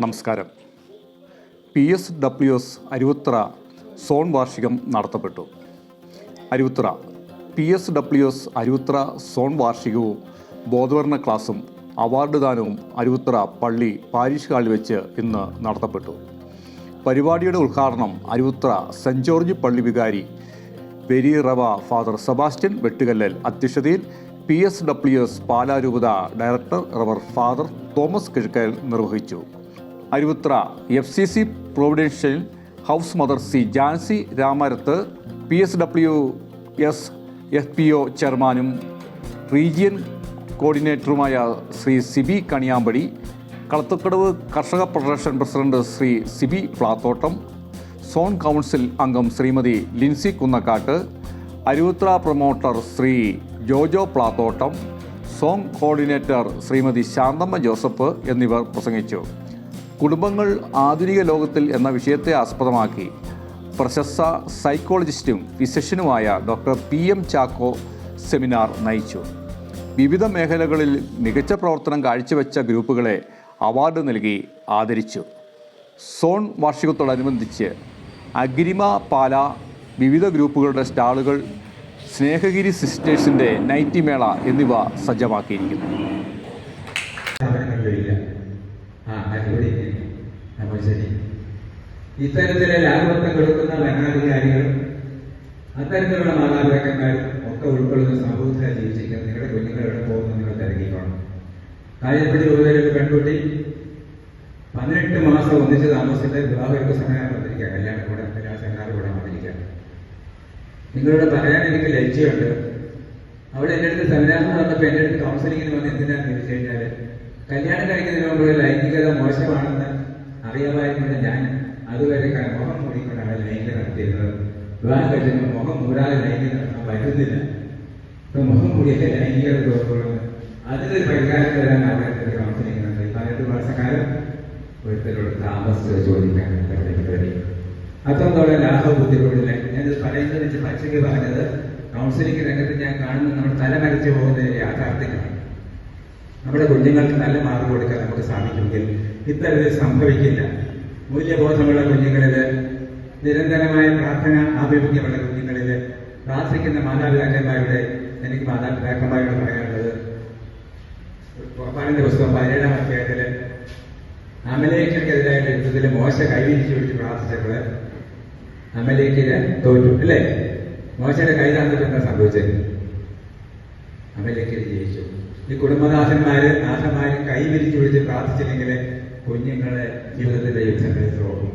നമസ്കാരം. P S W S Aruvithura zone വാർഷികം നടത്തപ്പെട്ടു. Aruvithura P S W S Aruvithura zone വാർഷികവും ബോധവരണ ക്ലാസും award ദാനവും അരുവത്ര പള്ളി പാരിഷ് ഹാളിൽ വെച്ച് ഇന്ന് നടത്തപ്പെട്ടു. പരിപാടിയുടെ ഉദ്ഘാടനം അരുവത്ര സെന്റ് ജോർജ് പള്ളി വികാരി very rev father Sebastian Vettukallel അധ്യക്ഷതയിൽ പി എസ് ഡബ്ല്യു എസ് പാലാരൂപത ഡയറക്ടർ റവർ ഫാദർ തോമസ് കിഴക്കൽ നിർവഹിച്ചു. Aruvithura F C C providential house mother C Jancy Ramarath P S W S F P O ചെയർമാനും region കോർഡിനേറ്ററുമായ ശ്രീ സിബി കണിയാമ്പടി കളത്തുക്കടവ് കർഷക federation president Shri Siby Plathottam zone council അംഗം Shrimati Lincy Kunnakkattu Aruvithura promoter Shri Jojo Plathottam zone coordinator Shrimati Shanthamma Joseph എന്നിവർ പ്രസംഗിച്ചു. കുടുംബങ്ങൾ ആധുനിക ലോകത്തിൽ എന്ന വിഷയത്തെ ആസ്പദമാക്കി പ്രശസ്ത സൈക്കോളജിസ്റ്റും ഫിസിഷ്യനുമായ doctor P M Chacko seminar നയിച്ചു. വിവിധ മേഖലകളിൽ മികച്ച പ്രവർത്തനം കാഴ്ചവെച്ച ഗ്രൂപ്പുകളെ അവാർഡ് നൽകി ആദരിച്ചു. സോൺ വാർഷികത്തോടനുബന്ധിച്ച് അഗ്രിമ പാല വിവിധ ഗ്രൂപ്പുകളുടെ സ്റ്റാളുകൾ സ്നേഹഗിരി സിസ്റ്റേഴ്സിന്റെ നൈറ്റി മേള എന്നിവ സജ്ജമാക്കിയിരിക്കുന്നു. ഇത്തരത്തിലെ ലാഭത്വം കൊടുക്കുന്ന ഭരണാധികാരികളും അത്തരത്തിലുള്ള മാതാപിതാക്കന്മാരും ഒക്കെ ഉൾക്കൊള്ളുന്ന സമൂഹത്തിൽ ജീവിച്ചിരിക്കുന്നത് നിങ്ങളുടെ കുഞ്ഞുങ്ങൾ എവിടെ പോകുന്നു നിങ്ങൾ തിരക്കിക്കോണം കായൽപ്പടി ഒരു പെൺകുട്ടി പതിനെട്ട് മാസം ഒന്നിച്ച് താമസിച്ചിട്ട് വിവാഹമൊക്കെ സമയം വന്നിരിക്കുക കല്യാണം കൂടെ കല്യാണ കൂടെ വന്നിരിക്കുക നിങ്ങളോട് പറയാൻ എനിക്ക് ലജ്ജയുണ്ട്. അവിടെ എന്റെ അടുത്ത് സന്യാസം വന്നപ്പോൾ എന്റെ അടുത്ത് കൗൺസിലിങ്ങിന് വന്ന് പറ്റുന്നില്ല. ഇപ്പൊ മുഖം കൂടിയൊക്കെ ലൈംഗിക തോന്നുള്ളൂ അതിനൊരു പരിഹാരം തരാൻ അവിടെ കൗൺസിലിംഗ് ഉണ്ട്. പതിനെട്ട് മാസക്കാലം ഒരുത്തരോട് താമസിച്ച് ചോദിക്കാൻ പരിപാടി ലാഭം ബുദ്ധിമുട്ടില്ല ഞാനിത് പറയുന്നത് വെച്ച് പച്ചയ്ക്ക് പറഞ്ഞത് കൗൺസിലിംഗ് രംഗത്ത് ഞാൻ കാണുന്ന. തല തലമരച്ച് പോകുന്നതിന്റെ യാഥാർത്ഥ്യമാണ് നമ്മുടെ കുഞ്ഞുങ്ങൾക്ക് നല്ല മാർക്ക് കൊടുക്കാൻ നമുക്ക് സാധിക്കുമെങ്കിൽ ഇത്തരത്തിൽ സംഭവിക്കില്ല. മൂല്യബോധമുള്ള കുഞ്ഞുങ്ങളിൽ നിരന്തരമായ പ്രാർത്ഥന ആഭിമുഖ്യമുള്ള കുഞ്ഞുങ്ങളിൽ പ്രാർത്ഥിക്കുന്ന മാതാപിതാക്കന്മാരുടെ എനിക്ക് മാതാപിതാക്കന്മാരോട് പറയാനുള്ളത്. പുറപ്പാടിന്റെ പുസ്തകം പതിനേഴാം അധ്യായത്തിൽ അമലേഖർക്കെതിരായിട്ട് യുദ്ധത്തിൽ മോശ കൈവിരിച്ചു പിടിച്ച് പ്രാർത്ഥിച്ചപ്പോൾ അമലേഖര് തോറ്റു അല്ലേ? മോശയുടെ കൈ തന്നിട്ട് സംഭവിച്ചത്? അമലേഖര് ജയിച്ചു. ഈ കുടുംബനാഥന്മാര് നാഥന്മാര് കൈവിരിച്ചു പിടിച്ച് പ്രാർത്ഥിച്ചില്ലെങ്കിൽ കുഞ്ഞുങ്ങളെ ജീവിതത്തിന്റെ യുദ്ധങ്ങളിൽ തോക്കും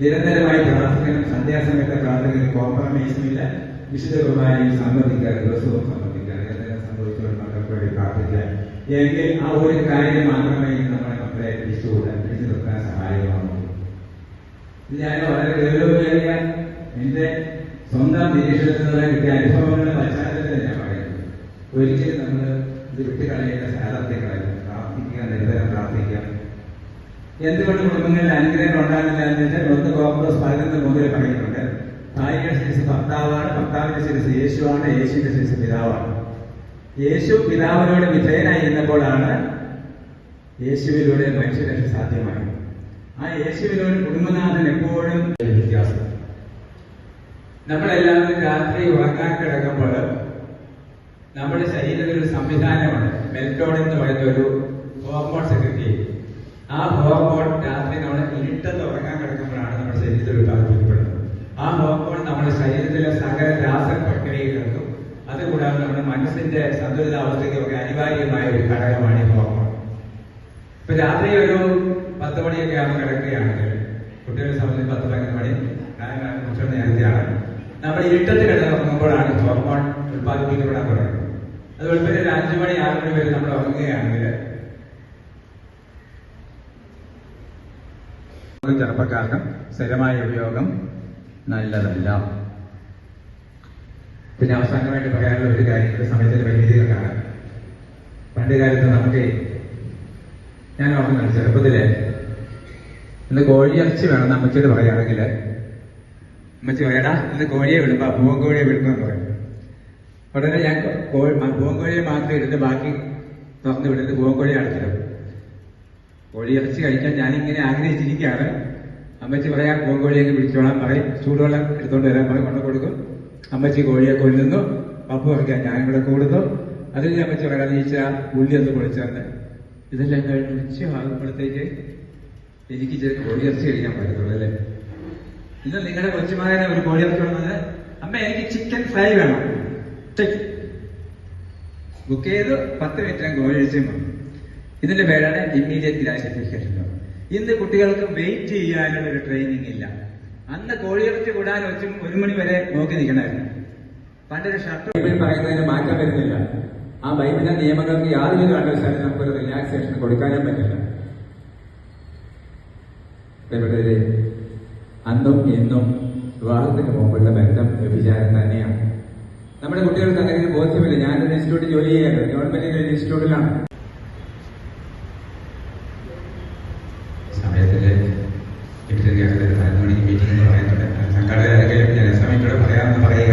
നിരന്തരമായി പ്രാർത്ഥിക്കണം സന്ധ്യാസമയത്തെ പ്രാർത്ഥനയിൽ കോംപ്രമൈസും ഇല്ല വിശുദ്ധ സംബന്ധിക്കാൻ ദിവസവും സംബന്ധിക്കുക നിരന്തരം സംഭവിച്ചുകൊണ്ട് മക്കൾക്ക് വേണ്ടി പ്രാർത്ഥിക്കാൻ എങ്കിൽ ആ ഒരു കാര്യം മാത്രമേ നമ്മളെ മക്കളെ പിടിച്ചുകൂടാൻ പിടിച്ചു നിർത്താൻ സഹായകമാകും. ഞാൻ വളരെ ഗൗരവമേറിയ എന്റെ സ്വന്തം നിരീക്ഷണത്തിൽ നിന്ന് കിട്ടിയ അനുഭവങ്ങളുടെ പശ്ചാത്തലത്തിൽ ഞാൻ പറയുന്നത് ഒരിക്കലും നമ്മൾ ഇത് വിട്ടുകളയേണ്ട സാധാർത്ഥ്യങ്ങളല്ല പ്രാർത്ഥിക്കുക നിരന്തരം പ്രാർത്ഥിക്കുക. എന്തുകൊണ്ട് കുടുംബങ്ങളിൽ അനുഗ്രഹം ഉണ്ടാകുന്നില്ല എന്ന് വെച്ചാൽ ഒന്ന് കോൺഗ്രസ് പതിനൊന്ന് മുതൽ പറയുന്നുണ്ട്. ഭാര്യയുടെ ശിരസ് ഭർത്താവാണ്. ഭർത്താവിന്റെ ശിരസ് യേശുവാണ്. യേശുവിന്റെ ശിരസ് പിതാവാണ്. യേശു പിതാവിനോട് വിധേയനായിരുന്നപ്പോഴാണ് യേശുവിലൂടെ മനുഷ്യരക്ഷ സാധ്യമായത്. ആ യേശുവിനോട് കുടുംബനാഥൻ എപ്പോഴും വ്യത്യാസം. നമ്മളെല്ലാവരും രാത്രി ഉറങ്ങാൻ കിടക്കുമ്പോൾ നമ്മുടെ ശരീരത്തിൽ ഒരു സംവിധാനമാണ് മെൽട്ടോൺ എന്ന് പറയുന്ന ഒരു ഹോർമോൺ സെക്രട്ടറി ആ ഹോർമോൺ രാത്രി നമ്മൾ ഇരുട്ടത്ത് ഉറങ്ങാൻ കിടക്കുമ്പോഴാണ് നമ്മുടെ ശരീരത്തിൽ ഉത്പാദിപ്പിക്കപ്പെടുന്നത് നമ്മുടെ മനസ്സിന്റെ സന്തുലിതാവസ്ഥയ്ക്കും ഒക്കെ അനിവാര്യമായ ഒരു ഘടകമാണ് ഈ ഹോർമോൺ ഇപ്പൊ രാത്രി ഒരു പത്ത് മണിയൊക്കെ ആകുമ്പോൾ കിടക്കുകയാണെങ്കിൽ കുട്ടികളെ സംബന്ധിച്ച് പത്ത് പതിനൊന്ന് മണി കാരണം നേരത്തെയാണ് നമ്മൾ ഇരുട്ടത്തിൽ കിടന്നുറങ്ങുമ്പോഴാണ് ഹോർമോൺ ഉത്പാദിപ്പിക്കപ്പെടാൻ തുടങ്ങുന്നത്. അതുപോലെ വെളുപ്പിന് ഒരു അഞ്ചു മണി ആറ് മണി വരെ നമ്മൾ ഉറങ്ങുകയാണെങ്കിൽ ചെറുപ്പക്കാർക്കും സ്ഥിരമായ ഉപയോഗം നല്ലതല്ല. പിന്നെ അവസാനമായിട്ട് പറയാനുള്ള ഒരു കാര്യം ഒരു സമയത്തിന്റെ പരിമിതികൾക്കാണ് പണ്ട് കാലത്ത് നമുക്ക് ഞാൻ ഓർക്കുന്നുണ്ട് ചെറുപ്പത്തിൽ ഇന്ന് കോഴിയിറച്ചി വേണം എന്ന് അമ്മച്ചിയോട് പറയുകയാണെങ്കിൽ അമ്മച്ചി പറയടാ ഇന്ന് കോഴിയെ വിടുമ്പോ പൂവൻ കോഴിയെ വിടുമെന്ന് പറയും. ഉടനെ ഞാൻ പൂവൻ കോഴിയെ മാത്രം ഇടുന്ന ബാക്കി തുറന്നു വിടുന്നത് പൂവൻ കോഴിയെ അടച്ചിടും കോഴി ഇറച്ചി കഴിക്കാൻ ഞാനിങ്ങനെ ആഗ്രഹിച്ചിരിക്കുകയാണ്. അമ്മച്ചി പറയാം കോഴിയെങ്കിൽ വിളിച്ചോളാം പറയും ചൂടുവെള്ളം എടുത്തോണ്ട് വരാൻ പറയും കൊണ്ടു കൊടുക്കും. അമ്മച്ചി കോഴിയെ കൊല്ലുന്നു. പപ്പ വയ്ക്കാൻ ഞാനും കൂടെ കൂടുന്നു. അതിൽ അമ്മച്ചി പറയാം നീച്ച ഉള്ളി ഒന്ന് പൊളിച്ചെന്ന് ഇതെല്ലാം കഴിഞ്ഞ് ഉച്ചയാകുമ്പോഴത്തേക്ക് എനിക്ക് ചെറിയ കോഴി ഇറച്ചി കഴിക്കാൻ പറ്റത്തുള്ളൂ അല്ലേ? ഇന്ന് നിങ്ങളുടെ കൊച്ചുമകനെ ഒരു കോഴി ഇറച്ചി വന്നത് അമ്മ എനിക്ക് ചിക്കൻ ഫ്രൈ വേണം. ബുക്ക് ചെയ്ത്. പത്ത് മിനിറ്റിനും കോഴി കഴിച്ചും ഇതിന്റെ പേരാണ് ഇമ്മീഡിയറ്റ് ഗ്രാറ്റിഫിക്കേഷൻ ഇന്ന് കുട്ടികൾക്ക് വെയിറ്റ് ചെയ്യാനുള്ള ഒരു ട്രെയിനിങ് ഇല്ല. അന്ന് കോഴിയിറച്ചി കൂടാൻ വെച്ച് ഒരു മണി വരെ നോക്കി നിൽക്കണമായിരുന്നു. പണ്ടൊരു ഷർട്ട് പറയുന്നതിന് മാറ്റം വരുന്നില്ല. ആ ബൈബിളിന്റെ നിയമങ്ങൾക്ക് യാതൊരു കാരണവശാലും നമുക്കൊരു റിലാക്സേഷൻ കൊടുക്കാനും പറ്റില്ല. അന്നും എന്നും വിവാഹത്തിന് മുമ്പുള്ള ബന്ധം വ്യഭിചാരം തന്നെയാണ്. നമ്മുടെ കുട്ടികൾക്ക് അങ്ങനെ ബോധ്യമില്ല. ഞാനൊരു ഇൻസ്റ്റിറ്റ്യൂട്ടിൽ ജോലി ചെയ്യാറ് ഗവൺമെന്റിന്റെ ഒരു ഇൻസ്റ്റിറ്റ്യൂട്ടിലാണ് സമയത്തിൽ വിവരങ്ങൾ പറയുന്നുണ്ട് സംഘാടകരെ ഞാൻ സമയത്തോടെ പറയാമെന്ന് പറയുക